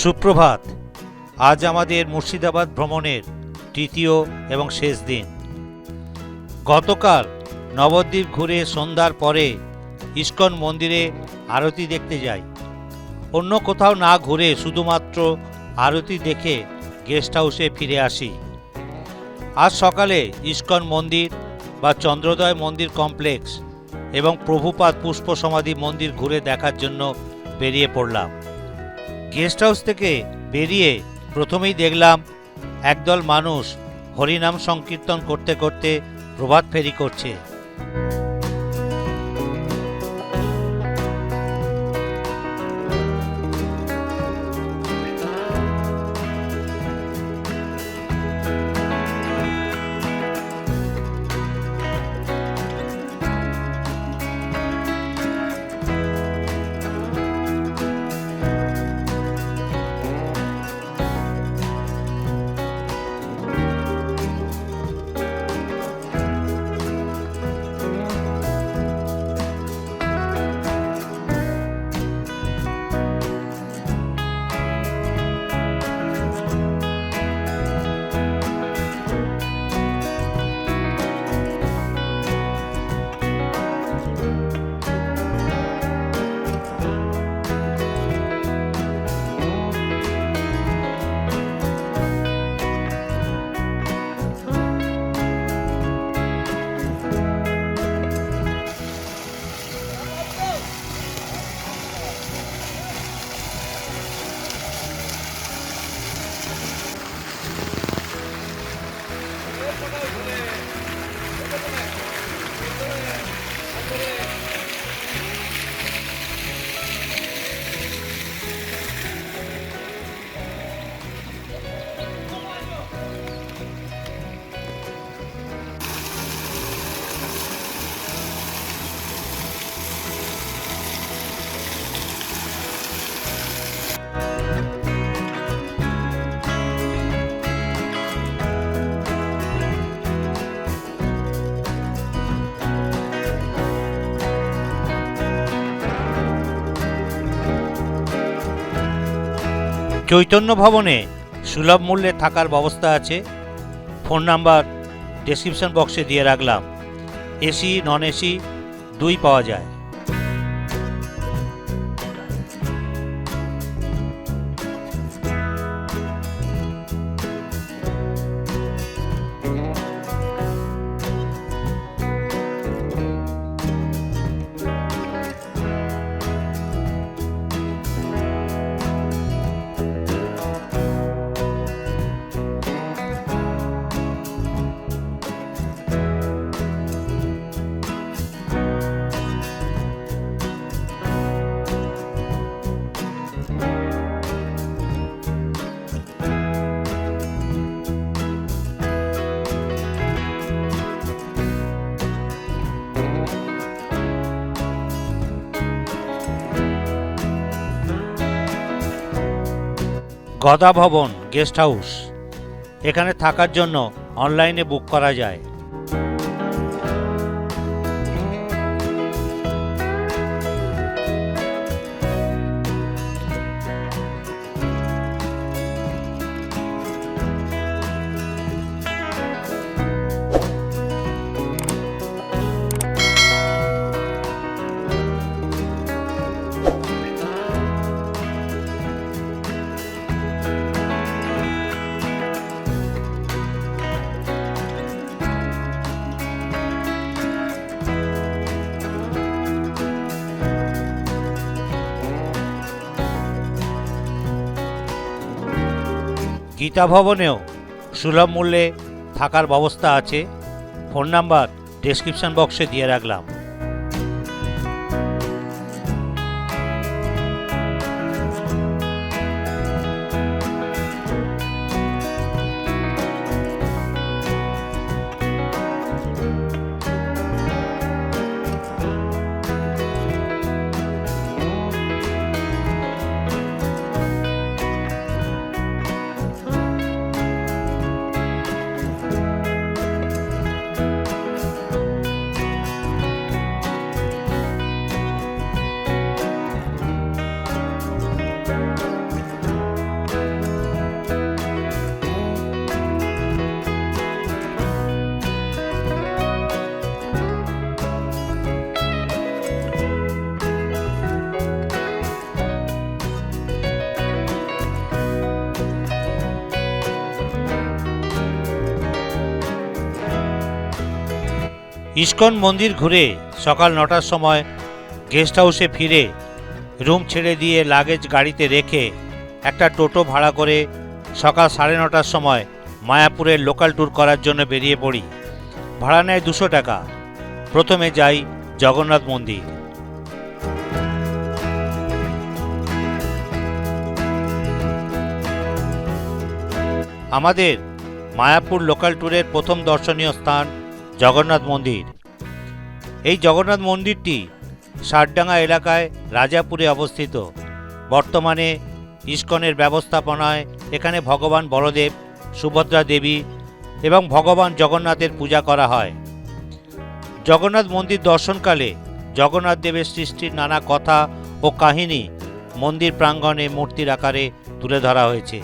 সুপ্রভাত, আজ আমাদের মুর্শিদাবাদ ভ্রমণের তৃতীয় এবং শেষ দিন। গতকাল নবদ্বীপ ঘুরে সন্ধ্যার পরে ইস্কন মন্দিরে আরতি দেখতে যাই। অন্য কোথাও না ঘুরে শুধুমাত্র আরতি দেখে গেস্ট হাউসে ফিরে আসি। আজ সকালে ইস্কন মন্দির বা চন্দ্রোদয় মন্দির কমপ্লেক্স এবং প্রভুপাদ পুষ্প সমাধি মন্দির ঘুরে দেখার জন্য বেরিয়ে পড়লাম। গেস্ট হাউস থেকে বেরিয়ে প্রথমেই দেখলাম একদল মানুষ হরিনাম সংকীর্তন করতে করতে প্রভাত ফেরি করছে। চৈতন্য ভবনে সুলভ মূল্যে থাকার ব্যবস্থা আছে। ফোন নাম্বার ডেসক্রিপশন বক্সে দিয়ে রাখলাম। এসি নন এসি দুই পাওয়া যায়। গদা ভবন গেস্ট হাউস। এখানে থাকার জন্য অনলাইনে বুক করা যায়। গীতা ভবনেও সুলভ মূল্যে থাকার ব্যবস্থা আছে। ফোন নাম্বার ডেসক্রিপশন বক্সে দিয়ে রাখলাম। ইস্কন মন্দির ঘুরে সকাল নটার সময় গেস্ট হাউসে ফিরে রুম ছেড়ে দিয়ে লাগেজ গাড়িতে রেখে একটা টোটো ভাড়া করে সকাল সাড়ে নটার সময় মায়াপুরের লোকাল ট্যুর করার জন্য বেরিয়ে পড়ি। ভাড়া নেয় দুশো টাকা। প্রথমে যাই জগন্নাথ মন্দির। আমাদের মায়াপুর লোকাল ট্যুরের প্রথম দর্শনীয় স্থান জগন্নাথ মন্দির। এই জগন্নাথ মন্দিরটি সারডাঙ্গা এলাকায় রাজাপুরে অবস্থিত। বর্তমানে ইস্কনের ব্যবস্থাপনায় এখানে ভগবান বলদেব, সুভদ্রা দেবী এবং ভগবান জগন্নাথের পূজা করা হয়। জগন্নাথ মন্দির দর্শনকালে জগন্নাথ দেবের সৃষ্টির নানা কথা ও কাহিনী মন্দির প্রাঙ্গণে মূর্তির আকারে তুলে ধরা হয়েছে।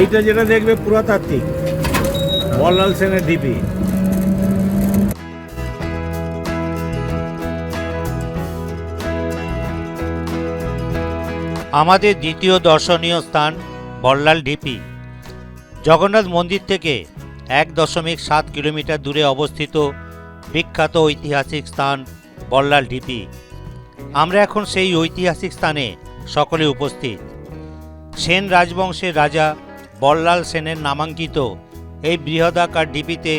এইটা যেটা দেখবে পুরাতাত্ত্বিক বল্লাল সেনের ঢিপি আমাদের দ্বিতীয় দর্শনীয় স্থান বল্লাল ঢিপি জগন্নাথ মন্দির থেকে এক দশমিক সাত কিলোমিটার দূরে অবস্থিত বিখ্যাত ঐতিহাসিক স্থান বল্লাল ঢিপি আমরা এখন সেই ঐতিহাসিক স্থানে সকলে উপস্থিত। সেন রাজবংশের রাজা বল্লাল সেনের নামাঙ্কিত এই বৃহদাকার ডিপিতে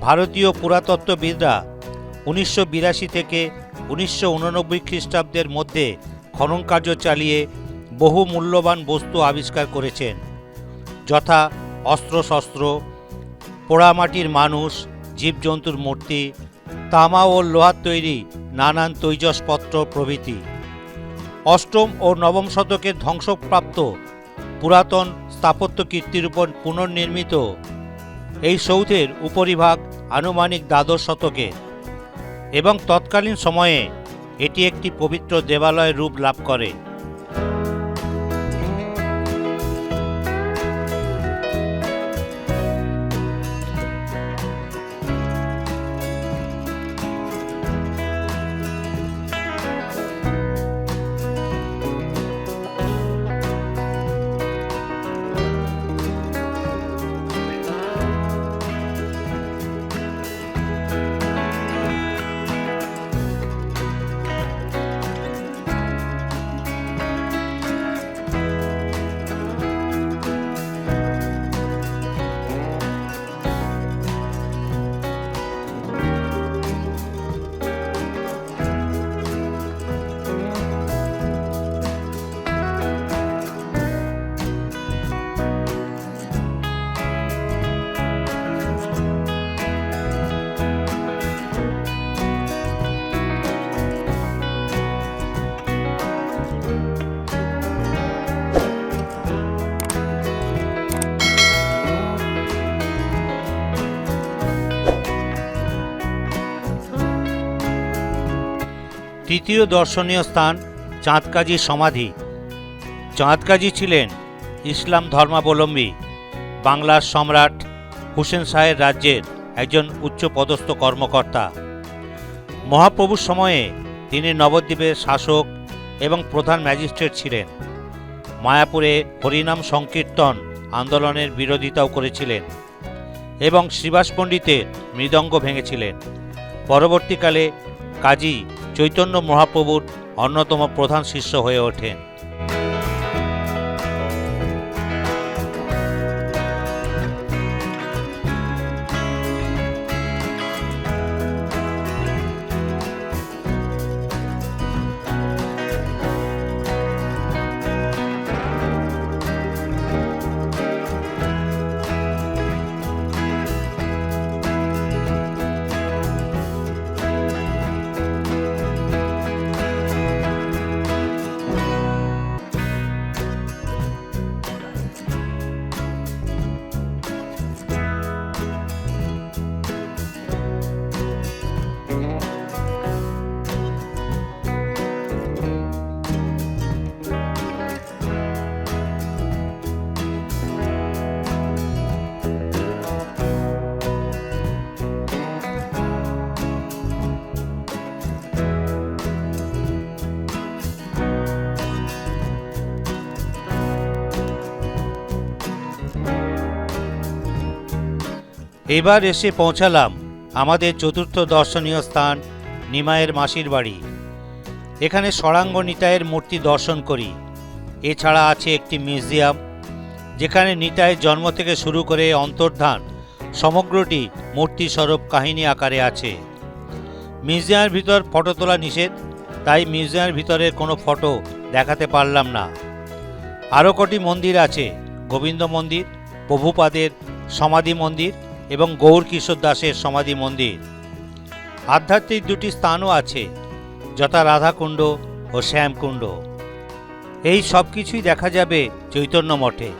ভারতীয় পুরাতত্ত্ববিদরা উনিশশো বিরাশি থেকে উনিশশো উননব্বই খ্রিস্টাব্দের মধ্যে খনন কার্য চালিয়ে বহু মূল্যবান বস্তু আবিষ্কার করেছেন, যথা অস্ত্রশস্ত্র, পোড়ামাটির মানুষ, জীবজন্তুর মূর্তি, তামা ও লোহার তৈরি নানান তৈজসপত্র প্রভৃতি। অষ্টম ও নবম শতকের ধ্বংসপ্রাপ্ত পুরাতন স্থাপত্য কীর্তির উপর পুনর্নির্মিত। এই সৌধের উপরিভাগ আনুমানিক দ্বাদশ শতকে এবং তৎকালীন সময়ে এটি একটি পবিত্র দেবালয়ের রূপ লাভ করে। তৃতীয় দর্শনীয় স্থান চাঁদকাজীর সমাধি। চাঁদকাজী ছিলেন ইসলাম ধর্মাবলম্বী, বাংলার সম্রাট হুসেন শাহের রাজ্যের একজন উচ্চপদস্থ কর্মকর্তা। মহাপ্রভুর সময়ে তিনি নবদ্বীপের শাসক এবং প্রধান ম্যাজিস্ট্রেট ছিলেন। মায়াপুরে হরিনাম সংকীর্তন আন্দোলনের বিরোধিতাও করেছিলেন এবং শ্রীবাস পণ্ডিতের মৃদঙ্গ ভেঙেছিলেন। পরবর্তীকালে কাজী চৈতন্য মহাপ্রভুর অন্যতম প্রধান শিষ্য হয়ে ওঠেন। এবার এসে পৌঁছালাম আমাদের চতুর্থ দর্শনীয় স্থান নিমায়ের মাসির বাড়ি। এখানে সরাঙ্গ নিতায়ের মূর্তি দর্শন করি। এছাড়া আছে একটি মিউজিয়াম, যেখানে নিতায়ের জন্ম থেকে শুরু করে অন্তর্ধান সমগ্রটি মূর্তি স্বরূপ কাহিনী আকারে আছে। মিউজিয়ামের ভিতর ফটো তোলা নিষেধ, তাই মিউজিয়ামের ভিতরের কোনো ফটো দেখাতে পারলাম না। আরও কটি মন্দির আছে, গোবিন্দ মন্দির, প্রভুপাদের সমাধি মন্দির এবং গৌর কিশোর দাসের সমাধি মন্দির। আধ্যাত্মিক দুটি স্থানও আছে, যথা রাধাকুণ্ড ও শ্যামকুণ্ড। এই সব কিছুই দেখা যাবে চৈতন্য মঠে।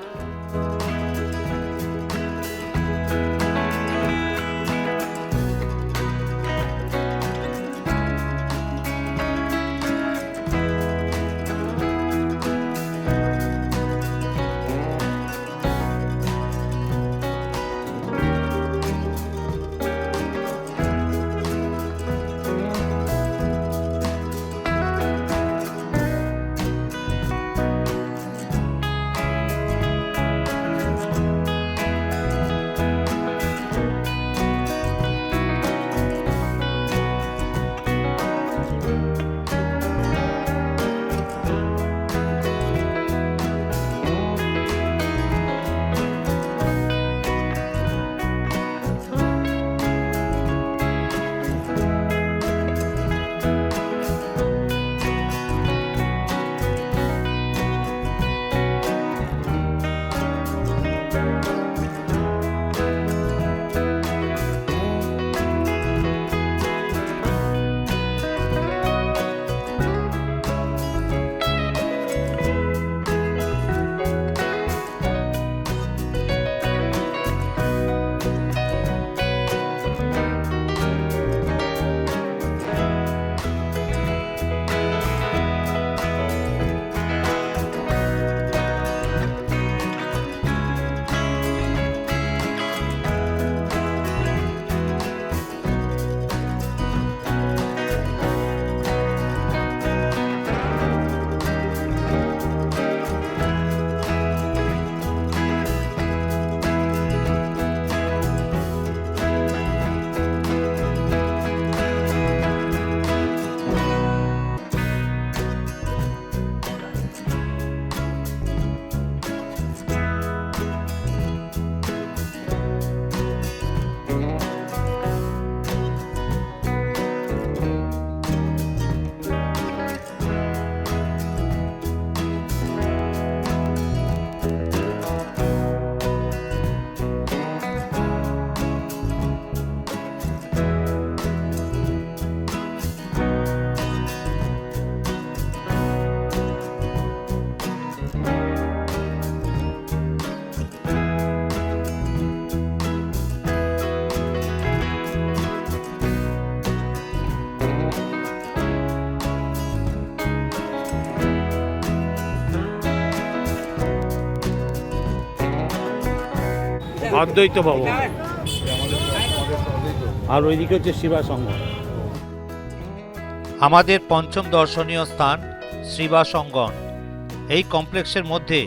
অদ্বৈত ভবন আর ওইদিকে হচ্ছে শিবা সংঘ। আমাদের পঞ্চম দর্শনীয় স্থান শ্রীবাস অঙ্গন এই কমপ্লেক্সের মধ্যে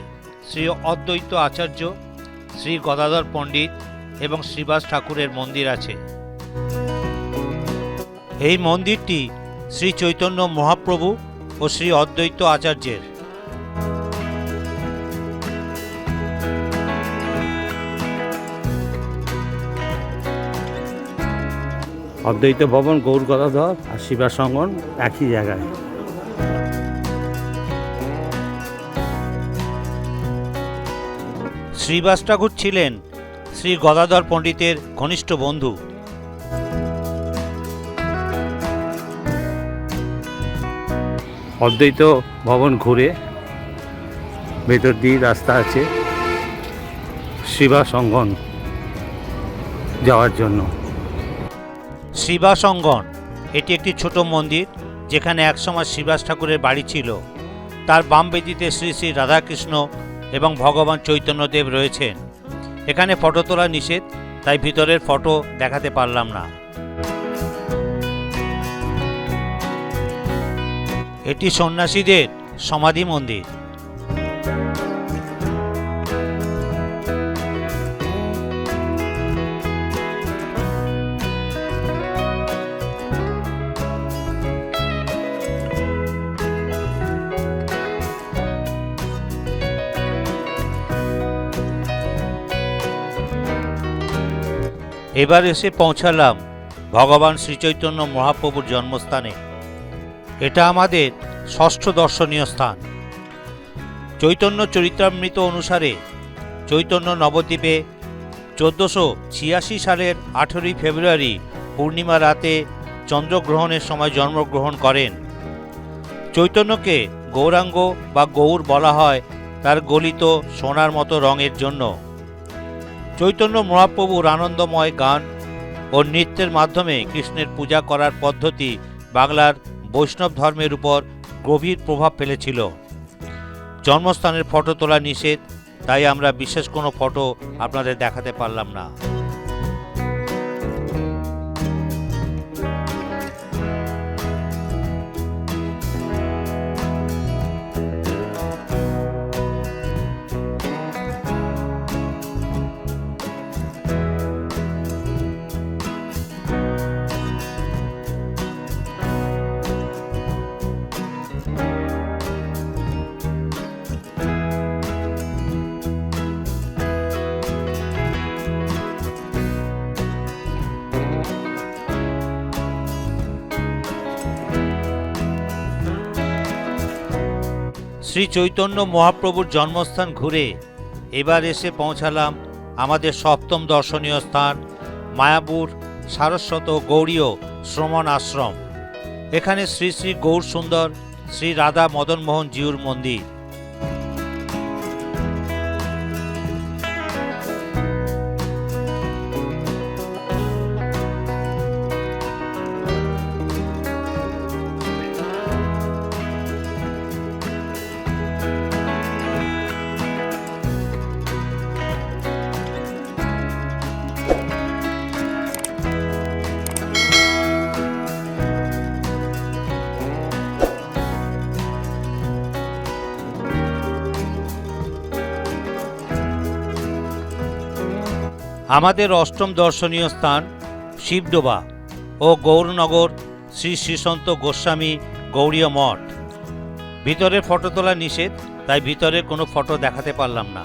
শ্রী অদ্বৈত আচার্য শ্রী গদাধর পণ্ডিত এবং শ্রীবাস ঠাকুরের মন্দির আছে। এই মন্দিরটি শ্রী চৈতন্য মহাপ্রভু ও শ্রী অদ্বৈত আচার্যের। অদ্বৈত ভবন গৌর গদাধর আর শিবা সংগন একই জায়গায়। শ্রীবাস ঠাকুর ছিলেন শ্রী গদাধর পণ্ডিতের ঘনিষ্ঠ বন্ধু। অদ্বৈত ভবন ঘুরে ভেতর দিয়ে রাস্তা আছে শিবা সংগন যাওয়ার জন্য। শিবাস অঙ্গন এটি একটি ছোট মন্দির যেখানে একসময় শিবাস ঠাকুরের বাড়ি ছিল। তার বাম বেদিতে শ্রী শ্রী রাধাকৃষ্ণ এবং ভগবান চৈতন্যদেব রয়েছেন। এখানে ফটো তোলা নিষেধ, তাই ভিতরের ফটো দেখাতে পারলাম না। এটি সন্ন্যাসীদের সমাধি মন্দির। এবার এসে পৌঁছালাম ভগবান শ্রীচৈতন্য মহাপ্রভুর জন্মস্থানে। এটা আমাদের ষষ্ঠ দর্শনীয় স্থান। চৈতন্য চরিত্রামৃত অনুসারে চৈতন্য নবদ্বীপে চোদ্দোশো ছিয়াশি সালের আঠেরোই ফেব্রুয়ারি পূর্ণিমা রাতে চন্দ্রগ্রহণের সময় জন্মগ্রহণ করেন। চৈতন্যকে গৌরাঙ্গ বা গৌর বলা হয় তার গলিত সোনার মতো রঙের জন্য। চৈতন্য মহাপ্রভুর আনন্দময় গান ও নৃত্যের মাধ্যমে কৃষ্ণের পূজা করার পদ্ধতি বাংলার বৈষ্ণব ধর্মের উপর গভীর প্রভাব ফেলেছিল। জন্মস্থানের ফটো তোলা নিষেধ, তাই আমরা বিশেষ কোনো ফটো আপনাদের দেখাতে পারলাম না। শ্রী চৈতন্য মহাপ্রভুর জন্মস্থান ঘুরে এবার এসে পৌঁছালাম আমাদের সপ্তম দর্শনীয় স্থান, মায়াপুর সারস্বত গৌরীয় শ্রমণ আশ্রম। এখানে শ্রী শ্রী গৌর সুন্দর শ্রী রাধা মদনমোহন জিউর মন্দির। আমাদের অষ্টম দর্শনীয় স্থান শিবডোবা ও গৌরনগর শ্রী শ্রীসন্ত গোস্বামী গৌরীয় মঠ। ভিতরে ফটো তোলা নিষেধ, তাই ভিতরে কোনো ফটো দেখাতে পারলাম না।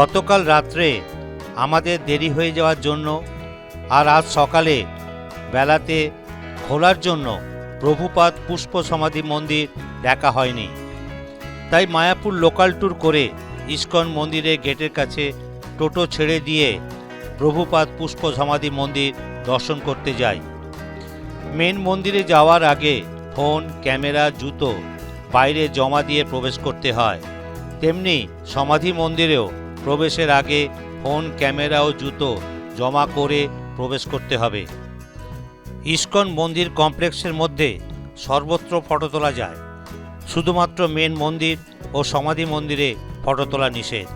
গতকাল রাত্রে আমাদের দেরি হয়ে যাওয়ার জন্য আর আজ সকালে বেলাতে খোলার জন্য প্রভুপাদ পুষ্প সমাধি মন্দির দেখা হয়নি। তাই মায়াপুর লোকাল ট্যুর করে ইস্কন মন্দিরের গেটের কাছে টোটো ছেড়ে দিয়ে প্রভুপাদ পুষ্প সমাধি মন্দির দর্শন করতে যাই। মেন মন্দিরে যাওয়ার আগে ফোন ক্যামেরা জুতো বাইরে জমা দিয়ে প্রবেশ করতে হয়। তেমনি সমাধি মন্দিরেও প্রবেশের আগে ফোন, ক্যামেরা ও জুতো জমা করে প্রবেশ করতে হবে। ইস্কন মন্দির কমপ্লেক্সের মধ্যে সর্বত্র ফটো তোলা যায়। শুধুমাত্র মেন মন্দির ও সমাধি মন্দিরে ফটো তোলা নিষেধ।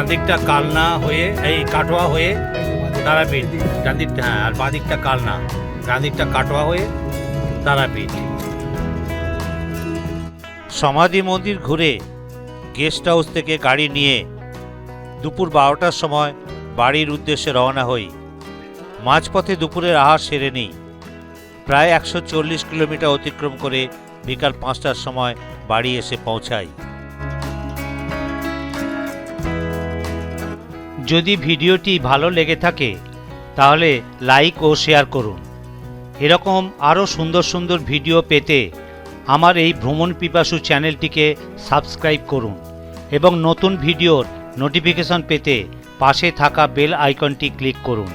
ডান দিকটা কালনা হয়ে, এই কাটোয়া হয়ে তারাপীঠ ডান দিকটা হ্যাঁ আর বাঁ দিকটা কালনা ডান দিকটা কাটোয়া হয়ে তারাপীঠ। সমাধি মন্দির ঘুরে গেস্ট হাউস থেকে গাড়ি নিয়ে দুপুর বারোটার সময় বাড়ির উদ্দেশ্যে রওনা হই। মাঝপথে দুপুরের আহার সেরে নিই। প্রায় একশো চল্লিশ কিলোমিটার অতিক্রম করে বিকাল পাঁচটার সময় বাড়ি এসে পৌঁছাই। যদি ভিডিওটি ভালো লেগে থাকে, তাহলে লাইক ও শেয়ার করুন। এরকম আরও সুন্দর সুন্দর ভিডিও পেতে আমার এই ভ্রমণ পিপাসু চ্যানেলটিকে সাবস্ক্রাইব করুন এবং নতুন ভিডিওর নোটিফিকেশন পেতে পাশে থাকা বেল আইকনটি ক্লিক করুন।